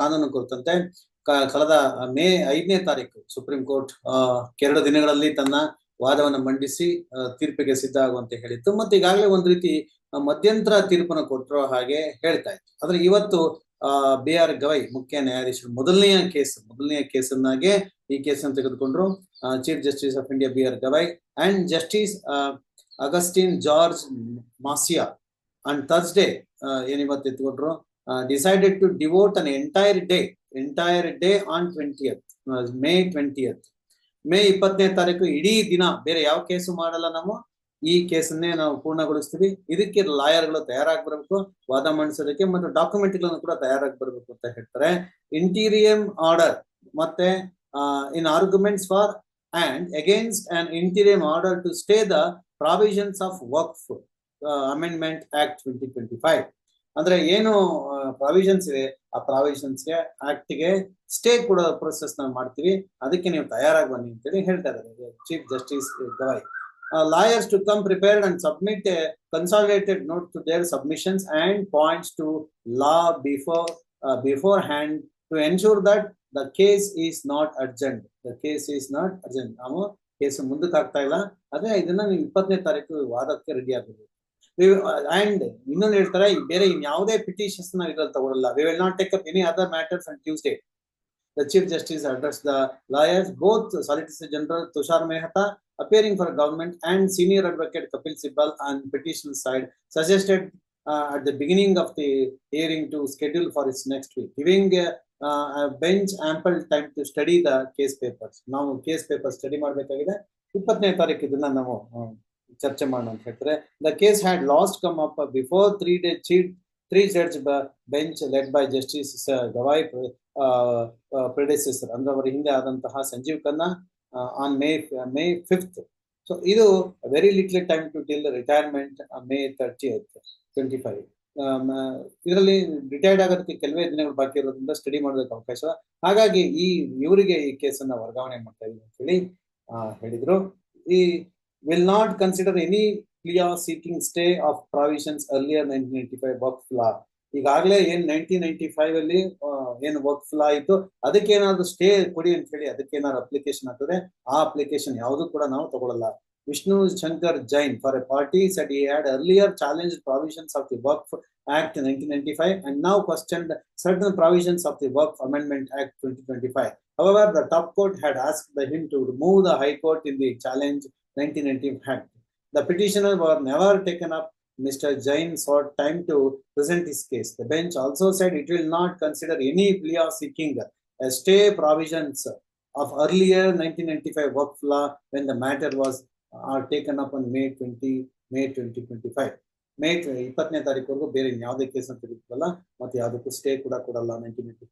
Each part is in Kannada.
ಕಾನೂನು ಕುರಿತಂತೆ ಕಳೆದ ಮೇ ಐದನೇ ತಾರೀಕು ಸುಪ್ರೀಂ ಕೋರ್ಟ್ ಎರಡು ದಿನಗಳಲ್ಲಿ ತನ್ನ ವಾದವನ್ನು ಮಂಡಿಸಿ ತೀರ್ಪಿಗೆ ಸಿದ್ಧ ಆಗುವಂತೆ ಹೇಳಿತ್ತು. ಮತ್ತೆ ಈಗಾಗಲೇ ಒಂದು ರೀತಿ ಮಧ್ಯಂತರ ತೀರ್ಪನ್ನು ಕೊಟ್ಟಿರೋ ಹಾಗೆ ಹೇಳ್ತಾ ಇತ್ತು. ಆದ್ರೆ ಇವತ್ತು ಬಿ ಆರ್ ಗವೈ ಮುಖ್ಯ ನ್ಯಾಯಾಧೀಶರು ಮೊದಲನೆಯ ಕೇಸ್, ಮೊದಲನೆಯ ಕೇಸನ್ನಾಗೆ ಈ ಕೇಸನ್ನು ತೆಗೆದುಕೊಂಡ್ರು. Chief justice of India B R Gavai and justice Augustine George Masih and Thursday ಏನಿವತ್ತು ಎತ್ಕೊಟ್ರು decided to devote an entire day entire day on twentieth May twentieth May ಇಪ್ಪತ್ತನೇ ತಾರೀಕು ಇಡೀ ದಿನ, ಬೇರೆ ಯಾವ ಕೇಸು ಮಾಡಲ್ಲ ನಾವು, ಈ ಕೇಸನ್ನೇ ನಾವು ಪೂರ್ಣಗೊಳಿಸ್ತೀವಿ. ಇದಕ್ಕೆ ಲಾಯರ್ಗಳು ತಯಾರಾಗಿ ಬರಬೇಕು ವಾದ ಮಂಡಿಸೋದಕ್ಕೆ ಮತ್ತು ಡಾಕ್ಯುಮೆಂಟ್ಗಳನ್ನು ಕೂಡ ತಯಾರಾಗಿ ಬರಬೇಕು ಅಂತ ಹೇಳ್ತಾರೆ. ಇಂಟೀರಿಯಂ ಆರ್ಡರ್ ಮತ್ತೆ in arguments for and against an interim order to stay the provisions of work amendment act twenty twenty five ಅಂದ್ರೆ ಏನು ಪ್ರಾವಿಷನ್ಸ್ ಇದೆ, ಆ ಪ್ರಾವಿಷನ್ಸ್ಗೆ ಆಕ್ಟ್ಗೆ ಸ್ಟೇ ಕೊಡೋ ಪ್ರೊಸೆಸ್ ನಾವು ಮಾಡ್ತೀವಿ. ಅದಕ್ಕೆ ನೀವು ತಯಾರಾಗಿ ಬನ್ನಿ ಅಂತೇಳಿ ಹೇಳ್ತಾ ಇದ್ದಾರೆ. Chief justice Gavai lawyers to come prepared and submit a consolidated note to their submissions and points to law before beforehand to ensure that the case is not urgent the case is not urgent ನಾವು ಕೇಸ್ ಮುಂದಕ್ಕೆ ಆಗ್ತಾ ಇಲ್ಲ. ಅದೇ ಇದನ್ನ ನೀವು ಇಪ್ಪತ್ತನೇ ತಾರೀಕು ವಾದಕ್ಕೆ ರೆಡಿ ಆಗಬೇಕು. ಅಂಡ್ ಇನ್ನೊಂದು ಹೇಳ್ತಾರೆ ಬೇರೆ ಇನ್ ಯಾವುದೇ ಪಿಟಿಷನ್ಸ್ ನಾವು ಇದ್ರಲ್ಲಿ ತಗೊಳಲ್ಲ we will not take up any other matters and Tuesday the chief justice address the lawyers both solicitor general Tushar Mehta appearing for government and senior advocate Kapil Sibal and petition side suggested at the beginning of the hearing to schedule for its next week giving bench ample time to study the case papers ನಾವು ಕೇಸ್ ಪೇಪರ್ ಸ್ಟಡಿ ಮಾಡಬೇಕಾಗಿದೆ. ಇಪ್ಪತ್ತನೇ ತಾರೀಕು ಇದನ್ನ ನಾವು ಚರ್ಚೆ ಮಾಡೋಣ ಅಂತ ಹೇಳ್ತಾರೆ. The case had last come up before three day cheat three judge bench led by justice Gavai predecessor ಅಂದ್ರೆ ಅವರ ಹಿಂದೆ ಆದಂತಹ Sanjiv Khanna on May May fifth so ಇದು very little time to till retirement May thirty twenty five ಇದರಲ್ಲಿ ರಿಟೈರ್ಡ್ ಆಗೋದಕ್ಕೆ ಕೆಲವೇ ದಿನಗಳು ಬಾಕಿ ಇರೋದ್ರಿಂದ ಸ್ಟಡಿ ಮಾಡೋದಕ್ಕೆ ಅವಕಾಶ. ಹಾಗಾಗಿ ಈ, ಇವರಿಗೆ ಈ ಕೇಸನ್ನ ವರ್ಗಾವಣೆ ಮಾಡ್ತಾ ಇದ್ದೀವಿ ಅಂತ ಹೇಳಿ ಹೇಳಿದ್ರು. We will not consider any plea seeking stay of provisions earlier nineteen ninety five work law ಈಗಾಗಲೇ ಏನ್ ನೈನ್ಟೀನ್ ನೈನ್ಟಿ ಫೈವ್ ಅಲ್ಲಿ ಏನ್ ವರ್ಕ್ ಫ್ಲಾ ಇತ್ತು ಅದಕ್ಕೆ ಏನಾದ್ರು ಸ್ಟೇ ಕೊಡಿ ಅಂತ ಹೇಳಿ ಅದಕ್ಕೆ ಏನಾದ್ರು ಅಪ್ಲಿಕೇಶನ್ ಆಗ್ತದೆ ಆ ಅಪ್ಲಿಕೇಶನ್ ಯಾವುದು ಕೂಡ ನಾವು ತಗೊಳ್ಳಲ್ಲ Vishnu Shankar Jain for a party said he had earlier challenge provisions of the work act nineteen ninety five and ನಾವು questioned certain provisions of the Work Amendment Act 2025. However, the top court had asked the him to remove the High Court in the challenge 1990 Act. The petitioner were never taken up. Mr. Jain sought time to present his case. The bench also said it will not consider any plea of seeking a stay provisions of earlier 1995 work law when the matter was uh, taken up on May 20, May 2025. May ಇಪ್ಪತ್ತನೇ ತಾರೀಕುವರೆಗೂ ಬೇರೆ ಯಾವುದೇ ಅಂತ ತೆಗೆದುಕೊಳ್ಳಲ್ಲ ಮತ್ತೆ ಯಾವುದಕ್ಕೂ ಸ್ಟೇ ಕೂಡ ಕೊಡಲ್ಲ ನೈನ್ಟೀನ್ ಏಟಿ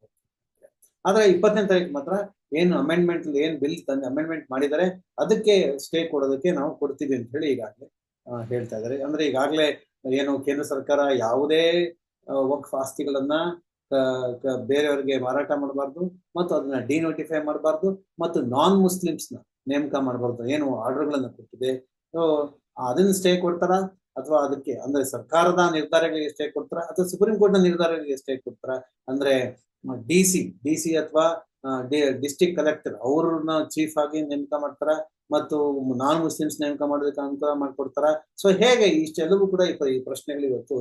ಆದ್ರೆ ಇಪ್ಪತ್ತನೇ ತಾರೀಕು ಮಾತ್ರ ಏನು ಅಮೆಂಡ್ಮೆಂಟ್ ಏನ್ ಬಿಲ್ ತಂದು ಅಮೆಂಡ್ಮೆಂಟ್ ಮಾಡಿದರೆ, ಅದಕ್ಕೆ ಸ್ಟೇ ಕೊಡೋದಕ್ಕೆ ನಾವು ಕೊಡ್ತೀವಿ ಅಂತ ಹೇಳಿ ಈಗಾಗಲೇ ಹೇಳ್ತಾ ಇದ್ದಾರೆ ಅಂದ್ರೆ ಈಗಾಗಲೇ ಏನು ಕೇಂದ್ರ ಸರ್ಕಾರ ಯಾವುದೇ ವಕ್ಫ್ ಆಸ್ತಿಗಳನ್ನ ಬೇರೆಯವರಿಗೆ ಮಾರಾಟ ಮಾಡಬಾರ್ದು, ಮತ್ತು ಅದನ್ನ ಡಿನೋಟಿಫೈ ಮಾಡಬಾರ್ದು, ಮತ್ತು ನಾನ್ ಮುಸ್ಲಿಮ್ಸ್ನ ನೇಮಕ ಮಾಡಬಾರ್ದು, ಏನು ಆರ್ಡರ್ಗಳನ್ನ ಕೊಟ್ಟಿದೆ. ಸೊ ಅದನ್ನ ಸ್ಟೇ ಕೊಡ್ತಾರ, ಅಥವಾ ಅದಕ್ಕೆ, ಅಂದ್ರೆ ಸರ್ಕಾರದ ನಿರ್ಧಾರಗಳಿಗೆ ಸ್ಟೇ ಕೊಡ್ತಾರ, ಅಥವಾ ಸುಪ್ರೀಂ ಕೋರ್ಟ್ನ ನಿರ್ಧಾರಗಳಿಗೆ ಸ್ಟೇ ಕೊಡ್ತಾರ, ಅಂದ್ರೆ ಡಿ ಸಿ ಡಿ ಸಿ ಅಥವಾ ಡಿಸ್ಟಿಕ್ ಕಲೆಕ್ಟರ್ ಅವ್ರನ್ನ ಚೀಫ್ ಆಗಿ ನೇಮಕ ಮಾಡ್ತಾರ ಮತ್ತು ನಾನ್ ಮುಸ್ಲಿಮ್ಸ್ ನೇಮಕ ಮಾಡೋದಕ್ಕೆ ಅನುಕೂಲ ಮಾಡ್ಕೊಡ್ತಾರ. ಸೊ ಹೇಗೆ ಇಷ್ಟೆಲ್ಲವೂ ಕೂಡ ಈ ಪ್ರಶ್ನೆಗಳು ಇವತ್ತು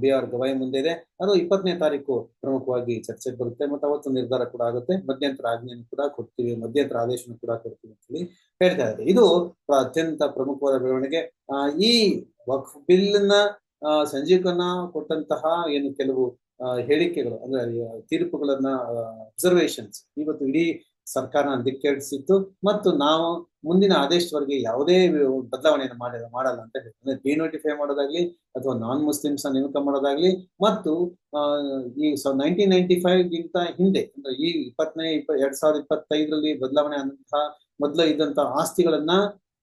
ಬಿ ಆರ್ ಗವಾಯಿ ಮುಂದೆ ಇದೆ. ಅದು ಇಪ್ಪತ್ತನೇ ತಾರೀಕು ಪ್ರಮುಖವಾಗಿ ಚರ್ಚೆಗೆ ಬರುತ್ತೆ ಮತ್ತು ಅವತ್ತು ನಿರ್ಧಾರ ಕೂಡ ಆಗುತ್ತೆ. ಮಧ್ಯಂತರ ಆಜ್ಞೆಯನ್ನು ಕೂಡ ಕೊಡ್ತೀವಿ ಮಧ್ಯಂತರ ಆದೇಶವನ್ನು ಕೂಡ ಕೊಡ್ತೀವಿ ಅಂತ ಹೇಳಿ ಹೇಳ್ತಾ ಇದ್ದಾರೆ. ಇದು ಅತ್ಯಂತ ಪ್ರಮುಖವಾದ ಬೆಳವಣಿಗೆ. ಈ ವಕ್ಫ್ ಬಿಲ್ನ ನ ಆ, ಸಂಜೀವ್ ಖನ್ನಾ ಕೊಟ್ಟಂತಹ ಏನು ಕೆಲವು ಹೇಳಿಕೆಗಳು, ಅಂದ್ರೆ ತೀರ್ಪುಗಳನ್ನ ಅಬ್ಸರ್ವೇಷನ್ಸ್ ಇವತ್ತು ಇಡೀ ಸರ್ಕಾರ ಧಿಕ್ಕರಿಸಿತ್ತು ಮತ್ತು ನಾವು ಮುಂದಿನ ಆದೇಶದವರೆಗೆ ಯಾವುದೇ ಬದಲಾವಣೆಯನ್ನು ಮಾಡಿ, ಮಾಡಲ್ಲ ಅಂತ ಹೇಳಿ ಅಂದ್ರೆ ಡಿನೋಟಿಫೈ ಮಾಡೋದಾಗ್ಲಿ ಅಥವಾ ನಾನ್ ಮುಸ್ಲಿಮ್ಸ್ ನೇಮಕ ಮಾಡೋದಾಗ್ಲಿ ಮತ್ತು ಈ ನೈನ್ಟೀನ್ ನೈನ್ಟಿ ಫೈವ್ ಗಿಂತ ಹಿಂದೆ, ಅಂದ್ರೆ, ಈ ಇಪ್ಪತ್ತನೇ, ಇಪ್ಪ, ಎರಡ್ ಸಾವಿರದ ಇಪ್ಪತ್ತೈದರಲ್ಲಿ ಬದಲಾವಣೆ ಆದಂತಹ ಮೊದಲು ಇದ್ದಂತಹ ಆಸ್ತಿಗಳನ್ನ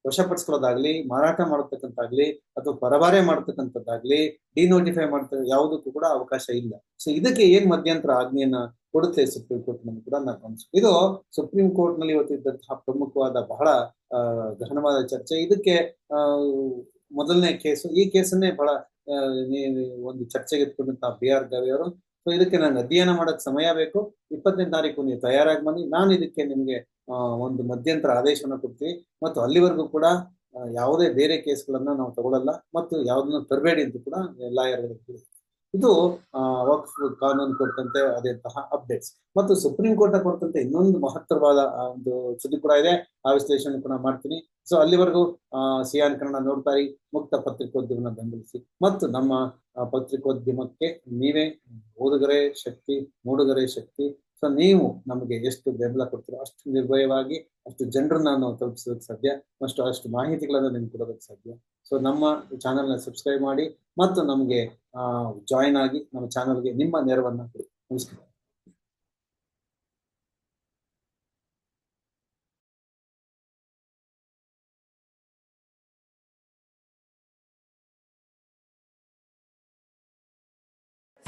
ವಶಪಡಿಸ್ಕೊಳ್ಳೋದಾಗ್ಲಿ, ಮಾರಾಟ ಮಾಡತಕ್ಕಂತಾಗ್ಲಿ, ಅಥವಾ ಪರಭಾರೆ ಮಾಡತಕ್ಕಂಥದ್ದಾಗ್ಲಿ, ಡಿನೋಟಿಫೈ ಮಾಡ್ತ ಯಾವುದಕ್ಕೂ ಕೂಡ ಅವಕಾಶ ಇಲ್ಲ. ಸೊ ಇದಕ್ಕೆ ಏನ್ ಮಧ್ಯಂತರ ಆಜ್ಞೆಯನ್ನ ಕೊಡುತ್ತೆ ಸುಪ್ರೀಂ ಕೋರ್ಟ್ ನಮ್ಗೆ ಕೂಡ ನಾವು ಗಮನಿಸ್ಬೇಕು. ಇದು ಸುಪ್ರೀಂ ಕೋರ್ಟ್ನಲ್ಲಿ ಇವತ್ತಿದ್ದಂತಹ ಪ್ರಮುಖವಾದ ಬಹಳ ಗಹನವಾದ ಚರ್ಚೆ. ಇದಕ್ಕೆ ಮೊದಲನೇ ಕೇಸು, ಈ ಕೇಸನ್ನೇ ಬಹಳ ಒಂದು ಚರ್ಚೆಗೆ ಎತ್ಕೊಂಡಂತಹ ಬಿ ಆರ್ ಗವಿ ಅವರು ಸೊ ಇದಕ್ಕೆ ನಂಗೆ ಅಧ್ಯಯನ ಮಾಡಕ್ ಸಮಯ ಬೇಕು. ಇಪ್ಪತ್ತನೇ ತಾರೀಕು ನೀವು ತಯಾರಾಗಿ ಬನ್ನಿ. ನಾನು ಇದಕ್ಕೆ ನಿಮಗೆ ಒಂದು ಮಧ್ಯಂತರ ಆದೇಶವನ್ನು ಕೊಡ್ತೀನಿ. ಮತ್ತು ಅಲ್ಲಿವರೆಗೂ ಕೂಡ ಯಾವುದೇ ಬೇರೆ ಕೇಸ್ಗಳನ್ನು ನಾವು ತಗೊಳ್ಳಲ್ಲ ಮತ್ತು ಯಾವುದನ್ನು ತರಬೇಡಿ ಅಂತ ಕೂಡ ಲಾಯರ್ಗಳಿಗೆ ಇದು ವಕ್ಫ್ ಕಾನೂನು ಕೊಟ್ಟಂತೆ ಆದಂತಹ ಅಪ್ಡೇಟ್ಸ್. ಮತ್ತು ಸುಪ್ರೀಂ ಕೋರ್ಟ್ ಕೊಡ್ತಂತೆ ಇನ್ನೊಂದು ಮಹತ್ತರವಾದ ಒಂದು ಸುದ್ದಿ ಕೂಡ ಇದೆ. ಆ ವಿಶ್ಲೇಷಣೆ ಕೂಡ ಮಾಡ್ತೀನಿ. ಸೊ, ಅಲ್ಲಿವರೆಗೂ ಸಿಯಾನ್ ಕನ್ನಡ ನೋಡ್ತಾರಿ ಮುಕ್ತ ಪತ್ರಿಕೋದ್ಯಮನ ಬೆಂಬಲಿಸಿ. ಮತ್ತು ನಮ್ಮ ಪತ್ರಿಕೋದ್ಯಮಕ್ಕೆ ನೀವೇ, ಓದುಗರೇ ಶಕ್ತಿ, ಮೂಡುಗರೇ ಶಕ್ತಿ ಸೊ ನೀವು ನಮಗೆ ಎಷ್ಟು ಬೆಂಬಲ ಕೊಡ್ತೀರೋ ಅಷ್ಟು ನಿರ್ಭಯವಾಗಿ, ಅಷ್ಟು ಜನರನ್ನ ನಾವು ತಲುಪಿಸೋದಕ್ಕೆ ಸಾಧ್ಯ ಅಷ್ಟು ಅಷ್ಟು ಮಾಹಿತಿಗಳನ್ನು ನಿಮ್ಗೆ ಕೊಡೋದಕ್ಕೆ ಸಾಧ್ಯ. ಸೊ ನಮ್ಮ ಚಾನೆಲ್ನ ಸಬ್ಸ್ಕ್ರೈಬ್ ಮಾಡಿ, ಮತ್ತು ನಮಗೆ ಜಾಯಿನ್ ಆಗಿ, ನಮ್ಮ ಚಾನೆಲ್ಗೆ ನಿಮ್ಮ ನೆರವನ್ನು ಕೊಡಿ. ನಮಸ್ಕಾರ.